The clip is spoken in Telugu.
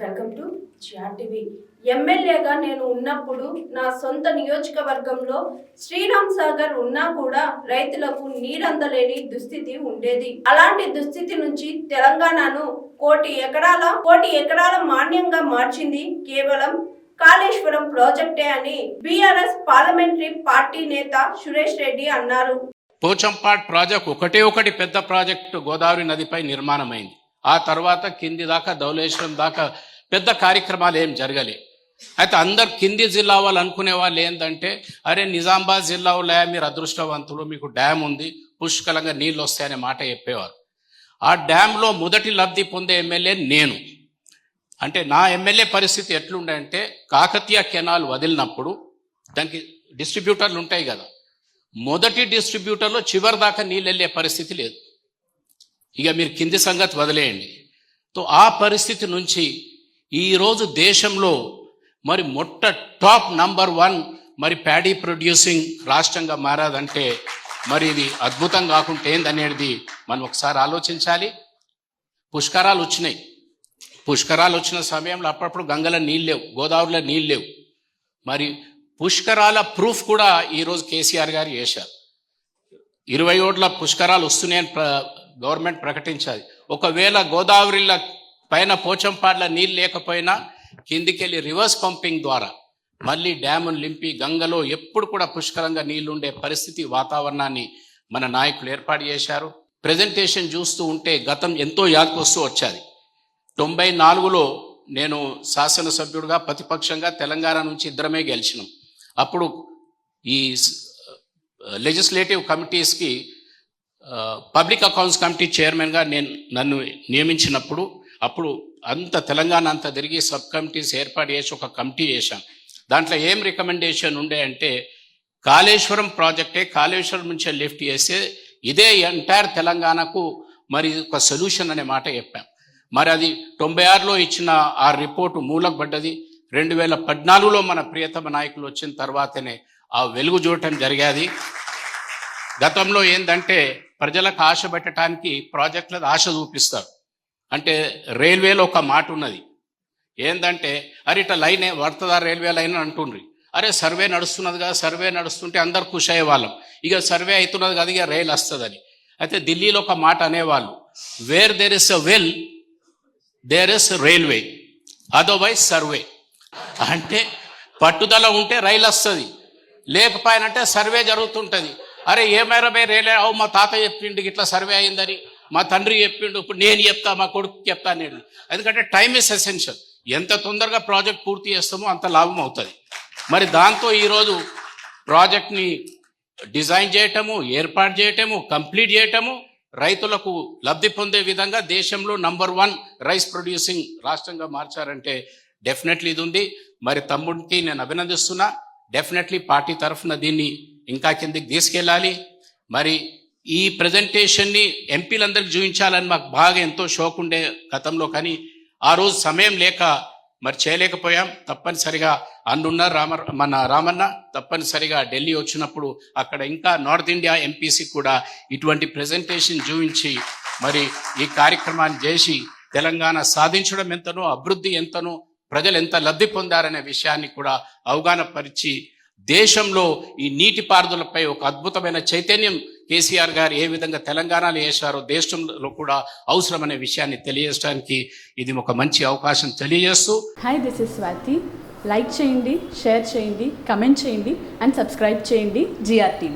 వెల్కమ్ టు జిఆర్టీవీ ఎమ్మెల్యేగా నేను ఉన్నప్పుడు నా సొంత నియోజకవర్గంలో శ్రీరామ్ సాగర్ ఉన్నా కూడా రైతులకు నీరందలేని దుస్థితి ఉండేది. అలాంటి దుస్థితి నుంచి తెలంగాణను కోటి ఎకరాల కోటి ఎకరాల మాన్యంగా మార్చింది కేవలం కాళేశ్వరం ప్రాజెక్టే అని బీఆర్ఎస్ పార్లమెంటరీ పార్టీ నేత సురేష్ రెడ్డి అన్నారు. పోచంపాట్ ప్రాజెక్ట్ ఒకటే ఒకటి పెద్ద ప్రాజెక్టు గోదావరి నదిపై నిర్మాణమైంది. ఆ తర్వాత కింది దాకా ధవలేశ్వరం దాకా పెద్ద కార్యక్రమాలు ఏం జరగలే. అయితే అందరు కింది జిల్లా వాళ్ళు అనుకునే వాళ్ళు ఏంటంటే అరే నిజామాబాద్ జిల్లా వాళ్ళ మీరు అదృష్టవంతులు మీకు డ్యామ్ ఉంది పుష్కలంగా నీళ్ళు వస్తాయనే మాట చెప్పేవారు. ఆ డ్యాంలో మొదటి లబ్ధి పొందే ఎమ్మెల్యే నేను. అంటే నా ఎమ్మెల్యే పరిస్థితి ఎట్లుండే అంటే కాకతీయ కెనాల్ వదిలినప్పుడు దానికి డిస్ట్రిబ్యూటర్లు ఉంటాయి కదా మొదటి డిస్ట్రిబ్యూటర్లో చివరి దాకా నీళ్ళు వెళ్ళే పరిస్థితి లేదు. ఇక మీరు కింది సంగతి వదిలేయండి. తో ఆ పరిస్థితి నుంచి ఈరోజు దేశంలో మరి మొట్ట టాప్ నంబర్ వన్ మరి ప్యాడీ ప్రొడ్యూసింగ్ రాష్ట్రంగా మారాదంటే మరి ఇది అద్భుతం కాకుంటే ఏందనేది మనం ఒకసారి ఆలోచించాలి. పుష్కరాలు వచ్చినాయి. పుష్కరాలు వచ్చిన సమయంలో అప్పుడప్పుడు గంగలో నీళ్ళు లేవు గోదావరిలో నీళ్ళు లేవు. మరి పుష్కరాల ప్రూఫ్ కూడా ఈరోజు కేసీఆర్ గారు చేశారు. ఇరవై ఓట్ల పుష్కరాలు వస్తున్నాయని ప్ర గవర్నమెంట్ ప్రకటించాలి ఒకవేళ గోదావరిల పైన పోచంపాడ్ల నీళ్ళు లేకపోయినా కిందికెళ్ళి రివర్స్ పంపింగ్ ద్వారా మళ్ళీ డ్యామును లింపి గంగలో ఎప్పుడు కూడా పుష్కలంగా నీళ్ళుండే పరిస్థితి వాతావరణాన్ని మన నాయకులు ఏర్పాటు చేశారు. ప్రజెంటేషన్ చూస్తూ ఉంటే గతం ఎంతో యాదకొస్తూ వచ్చాది. తొంభై నాలుగులో నేను శాసనసభ్యుడిగా ప్రతిపక్షంగా తెలంగాణ నుంచి ఇద్దరమే గెలిచినాం. అప్పుడు ఈ లెజిస్లేటివ్ కమిటీస్కి పబ్లిక్ అకౌంట్స్ కమిటీ చైర్మన్గా నేను నన్ను నియమించినప్పుడు అప్పుడు అంత తెలంగాణ అంతా తిరిగి సబ్ కమిటీస్ ఏర్పాటు చేసి ఒక కమిటీ చేశాను. దాంట్లో ఏం రికమెండేషన్ ఉండే అంటే కాళేశ్వరం ప్రాజెక్టే కాళేశ్వరం నుంచి లిఫ్ట్ చేస్తే ఇదే ఎంటైర్ తెలంగాణకు మరి ఒక సొల్యూషన్ అనే మాట చెప్పాం. మరి అది తొంభై ఆరులో ఇచ్చిన ఆ రిపోర్టు మూలకు పడ్డది. రెండు వేల పద్నాలుగులో మన ప్రియతమ నాయకులు వచ్చిన తర్వాతనే ఆ వెలుగు చూడటం జరిగేది. గతంలో ఏంటంటే ప్రజలకు ఆశ పెట్టడానికి ప్రాజెక్టులకు ఆశ చూపిస్తారు. అంటే రైల్వేలో ఒక మాట ఉన్నది. ఏంటంటే అరే ఇట్లా లైన్ వర్తదా రైల్వే లైన్ అంటుండ్రి. అరే సర్వే నడుస్తున్నది కదా సర్వే నడుస్తుంటే అందరు ఖుషి అయ్యేవాళ్ళం ఇక సర్వే అవుతున్నది కదా ఇక రైలు వస్తుందని. అయితే ఢిల్లీలో ఒక మాట అనేవాళ్ళు where there is a will there is railway otherwise survey అంటే పట్టుదల ఉంటే రైలు వస్తుంది. లేకపోయినంటే సర్వే జరుగుతుంటుంది. అరే ఏమైనా బే అవు మా తాత చెప్పిండు ఇట్లా సర్వే అయిందని. మా తండ్రి చెప్పిండు ఇప్పుడు నేను చెప్తా మా కొడుకు చెప్తా నేను. ఎందుకంటే టైం ఇస్ ఎసెన్షియల్. ఎంత తొందరగా ప్రాజెక్ట్ పూర్తి చేస్తామో అంత లాభం అవుతుంది. మరి దాంతో ఈరోజు ప్రాజెక్ట్ని డిజైన్ చేయటము ఏర్పాటు చేయటము కంప్లీట్ చేయటము రైతులకు లబ్ధి పొందే విధంగా దేశంలో నంబర్ వన్ రైస్ ప్రొడ్యూసింగ్ రాష్ట్రంగా మార్చారంటే డెఫినెట్లీ ఇది ఉంది. మరి తమ్ముడికి నేను అభినందిస్తున్నా డెఫినెట్లీ పార్టీ తరఫున దీన్ని ఇంకా కిందికి తీసుకెళ్ళాలి. మరి ఈ ప్రజెంటేషన్ని ఎంపీలందరికి చూపించాలని మాకు బాగా ఎంతో షోక్ ఉండే గతంలో కానీ ఆ రోజు సమయం లేక మరి చేయలేకపోయాం. తప్పనిసరిగా అన్నున్న రామ మన రామన్న తప్పనిసరిగా ఢిల్లీ వచ్చినప్పుడు అక్కడ ఇంకా నార్త్ ఇండియా ఎంపీసీ కూడా ఇటువంటి ప్రజెంటేషన్ చూపించి మరి ఈ కార్యక్రమాన్ని చేసి తెలంగాణ సాధించడం ఎంతనో అభివృద్ధి ఎంతనో ప్రజలు ఎంత లబ్ధి పొందారనే విషయాన్ని కూడా అవగాహన పరిచి దేశంలో ఈ నీటిపారుదలపై ఒక అద్భుతమైన చైతన్యం కేసీఆర్ గారు ఏ విధంగా తెలంగాణలో వేశారో దేశంలో కూడా అవసరమనే విషయాన్ని తెలియజేయడానికి ఇది ఒక మంచి అవకాశం తెలియజేస్తూ hi this is Swathi like చేయండి షేర్ చేయండి కమెంట్ చేయండి అండ్ సబ్స్క్రైబ్ చేయండి జిఆర్టీవీ